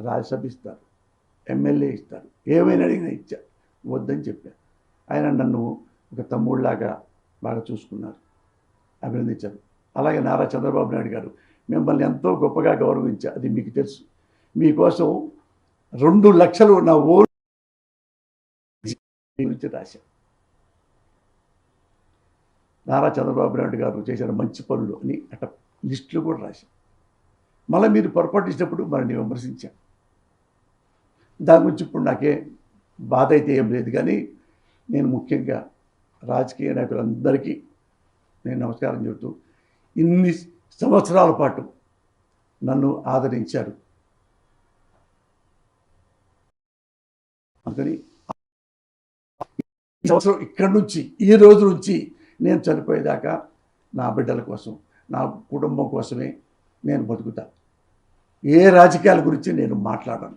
రాజ్యసభ ఇస్తారు ఎమ్మెల్యే ఇస్తారు. ఏమైనా అడిగినా ఇచ్చా. వద్దని చెప్పారు ఆయన నన్ను ఒక తమ్ముళ్ళాగా బాగా చూసుకున్నారు. అభినందించారు. అలాగే నారా చంద్రబాబు నాయుడు గారు మిమ్మల్ని ఎంతో గొప్పగా గౌరవించా. అది మీకు తెలుసు. మీకోసం రెండు లక్షలు నా ఓన్ గురించి రాశా. నారా చంద్రబాబు నాయుడు గారు చేసిన మంచి పనులు అని అట లిస్టులు కూడా రాశాం. మళ్ళీ మీరు పొరపాటు ఇచ్చినప్పుడు మరిని విమర్శించాను దాని గురించి ఇప్పుడు నాకే బాధ అయితే ఏం లేదు కానీ నేను ముఖ్యంగా రాజకీయ నాయకులందరికీ నేను నమస్కారం చెబుతూ ఇన్ని సంవత్సరాల పాటు నన్ను ఆదరించారు. అందుకని ఈ సంవత్సరం ఇక్కడి నుంచి ఈ రోజు నుంచి నేను చనిపోయేదాకా నా బిడ్డల కోసం నా కుటుంబం కోసమే నేను బతుకుతా. ఏ రాజకీయాల గురించి నేను మాట్లాడను.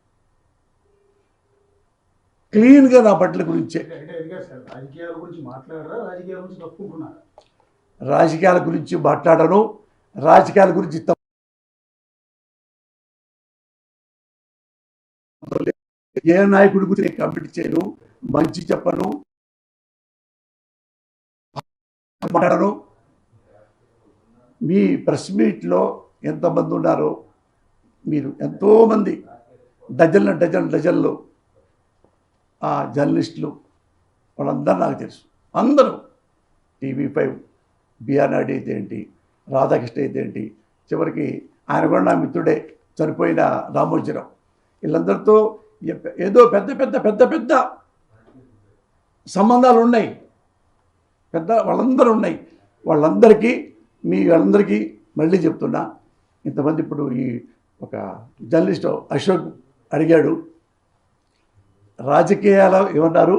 క్లీన్గా నా బిడ్డల గురించే. రాజకీయాల గురించి మాట్లాడను. రాజకీయాల గురించి ఏ నాయకుడి గురించి కమిటీ చేయను. మంచి చెప్పను. మాట్లాడను. మీ ప్రెస్ మీట్లో ఎంతమంది ఉన్నారో మీరు ఎంతోమంది డజన్ల డజన్ డజన్లు జర్నలిస్టులు వాళ్ళందరూ నాకు తెలుసు. అందరూ టీవీ ఫైవ్ బిఆర్ నాయుడు అయితే ఏంటి రాధాకృష్ణ అయితే ఏంటి చివరికి ఆయన కూడా నా మిత్రుడే చనిపోయిన రామోజీరావు. వీళ్ళందరితో ఏదో పెద్ద పెద్ద పెద్ద పెద్ద సంబంధాలు ఉన్నాయి. పెద్ద వాళ్ళందరూ ఉన్నాయి. వాళ్ళందరికీ మీ వాళ్ళందరికీ మళ్ళీ చెప్తున్నా ఇంతమంది ఇప్పుడు ఈ ఒక జర్నలిస్ట్ అశోక్ అడిగాడు రాజకీయాల ఏమన్నారు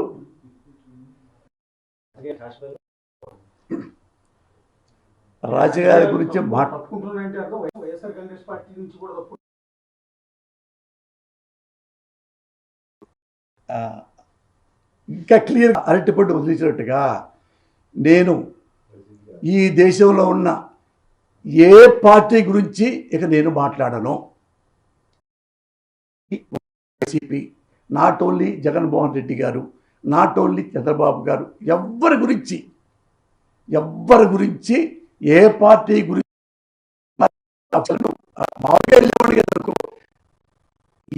రాజకీయాల గురించి ఇంకా క్లియర్ అరటిపండు వదిలించినట్టుగా నేను ఈ దేశంలో ఉన్న ఏ పార్టీ గురించి ఇక నేను మాట్లాడను YCP not only Jaganmohan Reddy garu not only Chandrababu గారు ఎవ్వరి గురించి ఎవ్వరి గురించి ఏ పార్టీ గురించి మామూలుగా కదా అనుకో.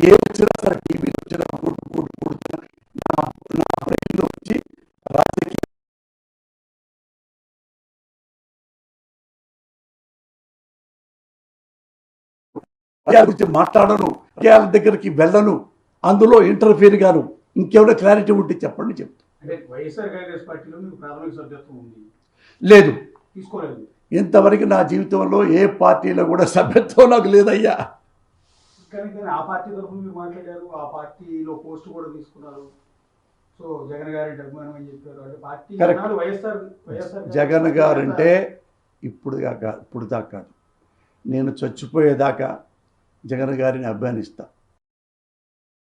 ఏ వచ్చినా సరే టీవీలో వచ్చినా కూడు కూడు కూడుతున్నా నా నా బ్రెయిన్లో వచ్చి రాజకీయ గురించి మాట్లాడను రాజకీయాల దగ్గరికి వెళ్ళను అందులో ఇంటర్ఫీర్ గాను. ఇంకేమైనా క్లారిటీ ఉంటే చెప్పండి చెప్తాను అంటే వైఎస్ఆర్ కాంగ్రెస్ పార్టీలో మీకు ప్రాథమిక సభ్యత్వం ఉంది. లేదు. ఇంతవరకు నా జీవితంలో ఏ పార్టీలో కూడా సభ్యత్వం నాకు లేదయ్యా. ఆ పార్టీ మీరు మాట్లాడారు. ఆ పార్టీలో పోస్ట్ కూడా తీసుకున్నారు. సో జగన్ గారి అభిమానం అని చెప్పారు. అంటే పార్టీ వైఎస్ఆర్ వైఎస్ఆర్ జగన్ గారంటే ఇప్పుడు దాకా ఇప్పుడు దాకా కాదు. నేను చచ్చిపోయేదాకా జగన్ గారిని అభిమానిస్తా.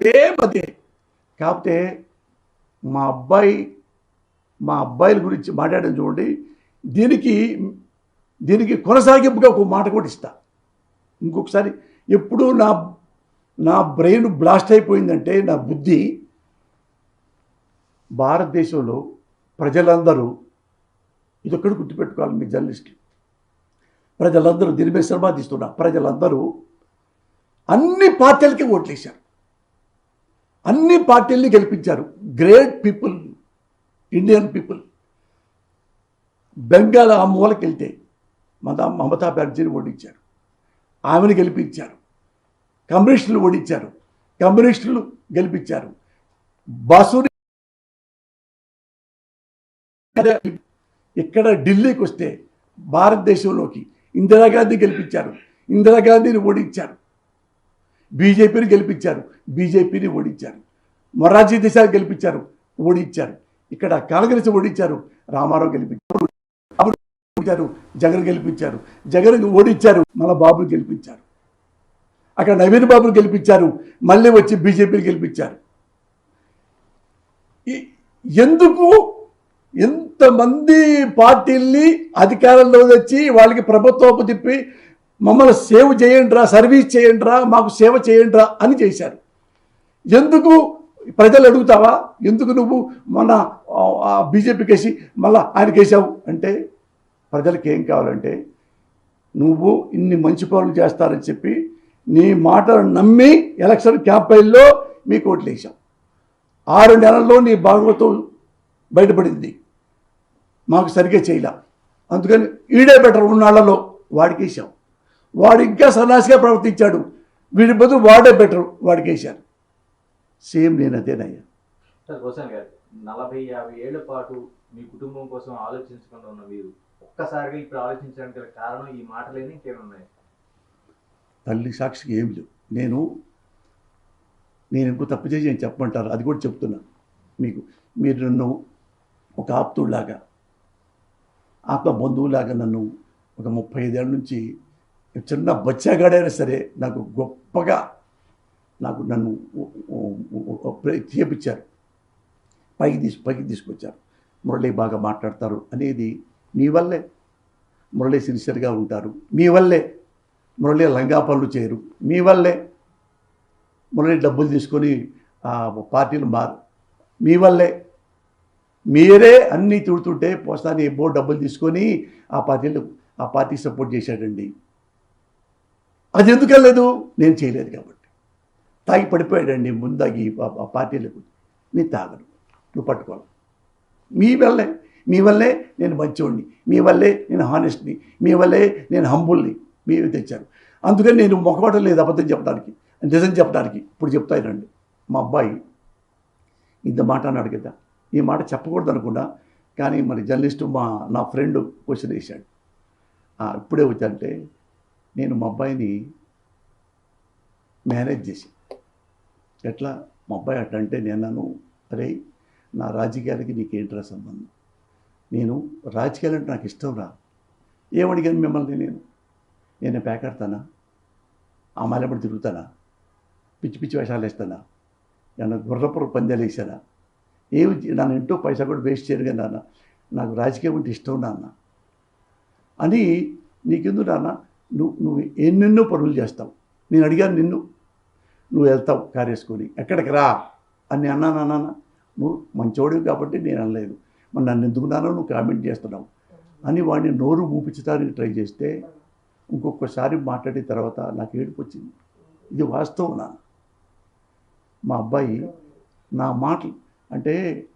సేమ్ అదే కాకపోతే మా అబ్బాయి మా అబ్బాయిల గురించి మాట్లాడడం చూడండి దీనికి దీనికి కొనసాగింపుగా ఒక మాట కూడా ఇస్తా. ఇంకొకసారి ఎప్పుడు నా నా బ్రెయిన్ బ్లాస్ట్ అయిపోయిందంటే నా బుద్ధి భారతదేశంలో ప్రజలందరూ ఇది ఒక్కటి గుర్తుపెట్టుకోవాలి మీ జర్నలిస్టులు ప్రజలందరూ దీని మీద శ్రమ తీస్తున్నా ప్రజలందరూ అన్ని పార్టీలకి ఓట్లేశారు. అన్ని పార్టీల్ని గెలిపించారు. Great people Indian people Bengal ఆ మూలకి వెళ్తే మన మమతా బెనర్జీని ఓడించారు. ఆమెను గెలిపించారు. కమ్యూనిస్టులు ఓడించారు. కమ్యూనిస్టులు గెలిపించారు. బాసుని ఇక్కడ ఢిల్లీకి వస్తే భారతదేశంలోకి ఇందిరాగాంధీ గెలిపించారు. ఇందిరాగాంధీని ఓడించారు. బీజేపీని గెలిపించారు. బీజేపీని ఓడించారు. మొరార్జీ దేశాన్ని గెలిపించారు. ఓడించారు. ఇక్కడ కాంగ్రెస్ ఓడించారు. రామారావు గెలిపించారు. జగన్ గెలిపించారు. జగన్ ఓడించారు. మళ్ళా బాబుని గెలిపించారు. అక్కడ నవీన్ బాబుని గెలిపించారు. మళ్ళీ వచ్చి బీజేపీని గెలిపించారు. ఈ- ఎందుకు ఎంతమంది పార్టీల్ని అధికారంలో వచ్చి వాళ్ళకి ప్రభుత్వపు తిప్పి మమ్మల్ని సేవ్ చేయండిరా సర్వీస్ చేయండిరా మాకు సేవ చేయండిరా అని చేశారు. ఎందుకు? ప్రజలు అడుగుతావా? ఎందుకు నువ్వు మన బీజేపీకి వేసి మళ్ళా ఆయనకి వేసావు అంటే ప్రజలకు ఏం కావాలంటే నువ్వు ఇన్ని మంచి పనులు చేస్తారని చెప్పి నీ మాటలు నమ్మి ఎలక్షన్ క్యాంపెయిన్లో మీకు ఓట్లు వేసాం ఆరు నెలల్లో నీ భాగవతం బయటపడింది. మాకు సరిగ్గా చేయలే. అందుకని ఈడే బెటర్ ఉన్నాళ్ళలో వాడికి వేసాం వాడు ఇంకా సన్నాసిగా ప్రవర్తించాడు. వీడి బదులు వాడే బెటర్ వాడికి వేశారు సేమ్ నేను అదేనయ్యా. సార్ గారు నలభై యాభై ఏళ్ళ పాటు మీ కుటుంబం కోసం ఆలోచించకుండా ఉన్న మీరు ఒక్కసారిగా ఇప్పుడు ఆలోచించడానికి గల కారణం ఈ మాటలేని ఇంకేమైనా ఉన్నాయి? తల్లి సాక్షికి ఏమి లేవు. నేను నేను ఇంకో తప్పు చేసి నేను చెప్పమంటారు? అది కూడా చెప్తున్నా మీకు. మీరు నన్ను ఒక ఆప్తుడిలాగా ఆత్మ బంధువులాగా నన్ను ఒక ముప్పై ఐదేళ్ళ నుంచి చిన్న బచ్చాగాడైనా సరే నాకు గొప్పగా నాకు నన్ను ఉ- చేపించారు. పైకి తీసి పైకి తీసుకొచ్చారు. మురళి బాగా మాట్లాడతారు అనేది మీ వల్లే. మురళి సిన్సియర్గా ఉంటారు. మీ వల్లే. మురళి లంగా పనులు చేయరు. మీ వల్లే. మురళి డబ్బులు తీసుకొని పార్టీలు మారు మీ వల్లే. మీరే అన్నీ తిడుతుంటే పోస్తాని ఏబో డబ్బులు తీసుకొని ఆ పార్టీలు ఆ పార్టీ సపోర్ట్ చేశాడండి. అది ఎందుకు వెళ్ళలేదు నేను చేయలేదు కాబట్టి. తాగి పడిపోయాడండి ముందాగి ఆ- పార్టీలకు నేను తాగను. నువ్వు పట్టుకోవాలి మీ వల్లే మీ వల్లే నేను మంచోడిని. మీ వల్లే నేను హానెస్ట్ని మీ వల్లే నేను హంబుల్ని మీరు తెచ్చారు. అందుకని నేను మొక్కబట్టం లేదు అబద్ధం చెప్పడానికి. నిజం చెప్పడానికి. ఇప్పుడు చెప్తానండి మా అబ్బాయి ఇంత మాట అన్నాడు కదా. ఈ మాట చెప్పకూడదు అనుకున్నా కానీ మరి జర్నలిస్టు మా నా ఫ్రెండ్ క్వశ్చన్ వేశాడు. ఇప్పుడే వచ్చంటే నేను మా అబ్బాయిని మేనేజ్ చేసి ఎట్లా? మా అబ్బాయి అట్టంటే అంటే నేను అరే నా రాజకీయాలకి నీకేంట్రా సంబంధం? నేను రాజకీయాలు అంటే నాకు ఇష్టం రా. ఏమడిగాను మిమ్మల్ని నేను? నేను పేకాడతానా ఆ మాలబడి తిరుగుతానా? పిచ్చి పిచ్చి వేషాలు వేస్తానా? నన్ను గుర్రపుర పందాలు వేసానా ఏమి నన్ను ఇంటో పైసా కూడా వేస్ట్ చేయరు కదా నాన్న. నాకు రాజకీయం అంటే ఇష్టం నాన్న అని నీకెందు నాన్న నువ్వు నువ్వు ఎన్నెన్నో పనులు చేస్తావు. నేను అడిగాను నిన్ను నువ్వు వెళ్తావు కారు వేసుకొని ఎక్కడికి రా? అని అన్నాను నాన్న నువ్వు మంచోడివి కాబట్టి నేను అనలేదు. మరి నన్ను ఎందుకున్నానో నువ్వు కామెంట్ చేస్తున్నావు? అని వాడిని నోరు మూపించడానికి ట్రై చేస్తే ఇంకొకసారి మాట్లాడిన తర్వాత నాకు ఏడుపు వచ్చింది. ఇది వాస్తవం నా మా అబ్బాయి నా మాటలు అంటే